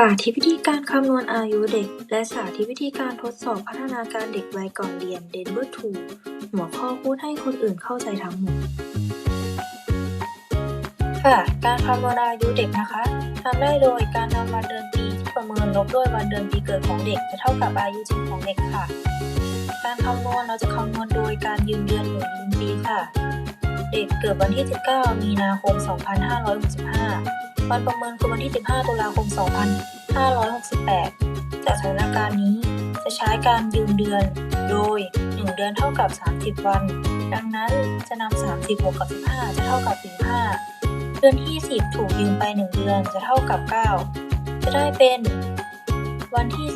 สาธิตวิธีการคำนวณอายุเด็ก และสาธิตวิธีการทดสอบพัฒนาการเด็กวัยก่อนเรียน Denver 2 หัวข้อพูดให้คนอื่นเข้าใจทั้งหมด ค่ะ การคำนวณอายุเด็กนะคะทำได้โดยการนำวันเดือนปี ประเมินลบด้วยวันเดือนปีเกิดของเด็กจะเท่ากับอายุจริงของเด็กค่ะ การคำนวณเราจะคำนวณโดยการยืนเดือนหรือยืนปีค่ะ เด็กเกิดวันที่ 19 มีนาคม 2565 วันประเมินคือวันที่ 15 ตุลาคม 2568 จากสถานการณ์นี้จะใช้การยืนเดือน โดย 1 เดือนเท่ากับ 30 วัน ดังนั้นจะนำ 30บวกกับ 15 จะเท่ากับ 45 เดือนที่ 10 ถูกยืมไป 1 เดือนจะเท่ากับ 9 จะได้เป็น วันที่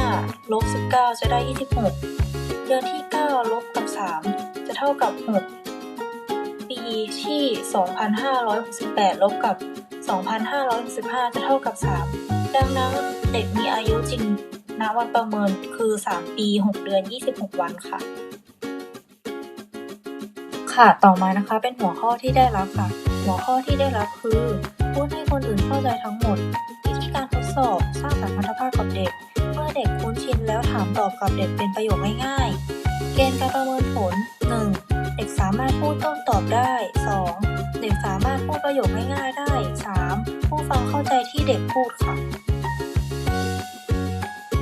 45ลบ19 จะได้ 26 เดือนที่ 9 ลบกับ 3 จะเท่ากับ 6 ปีที่ 2568 ลบกับ 2565 จะเท่ากับ 3 ดังนั้นเด็กมีอายุจริงณวันประเมินคือ 3 ปี 6 เดือน 26 วันค่ะ ค่ะ ต่อมานะคะ เป็นหัวข้อที่ได้รับค่ะ หัวข้อที่ได้รับคือ พูดให้คนอื่นเข้าใจทั้งหมดวิธีการทด สอบสร้างสัมพันธภาพกับเด็ก เมื่อเด็กคุ้นชินแล้วถามตอบกับเด็กเป็นประโยคง่ายๆ เกณฑ์การประเมินผล 1. เด็กสามารถพูดโต้ตอบได้ 2. เด็กสามารถพูดประโยคง่ายๆได้ 3. ผู้ฟังเข้าใจที่เด็กพูดค่ะ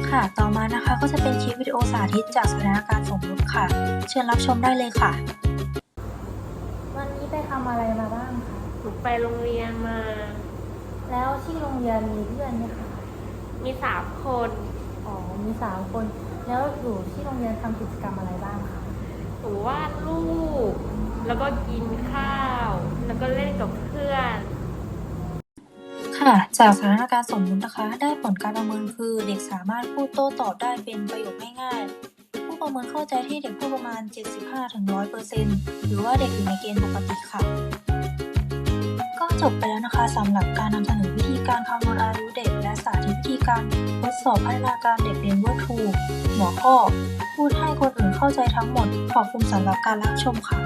ค่ะ ต่อมานะคะก็จะเป็นคลิปวิดีโอสาธิตจากสถานการณ์สมมุติค่ะ เชิญรับชมได้เลยค่ะ วันนี้ไปทำอะไรมาบ้างคะ หนูไปโรงเรียนมา แล้วที่โรงเรียนมีเพื่อนไหมคะ มีสามคน อ๋อ มีสามคน แล้วอยู่ที่โรงเรียนทำกิจกรรมอะไรบ้างคะ หนูวาดรูป แล้วก็กินข้าว แล้วก็เล่นกับเพื่อน ค่ะ จากสถานการณ์สมมุตินะคะ ได้ผลการประเมินคือเด็กสามารถพูดโต้ตอบได้เป็นประโยคง่ายๆ ผู้ประเมินเข้าใจที่เด็กพูดประมาณ 75-100%หรือว่าเด็กอยู่ในเกณฑ์ปกติค่ะก็ จบไปแล้วนะคะสำหรับการนำเสนอวิธีการคำนวณอายุเด็ก และสาธิตวิธีการทดสอบพัฒนาการเด็กเรียนว่าทูหัวข้อ พูดให้คนอื่นเข้าใจทั้งหมด ขอบคุณสำหรับการรับชมค่ะ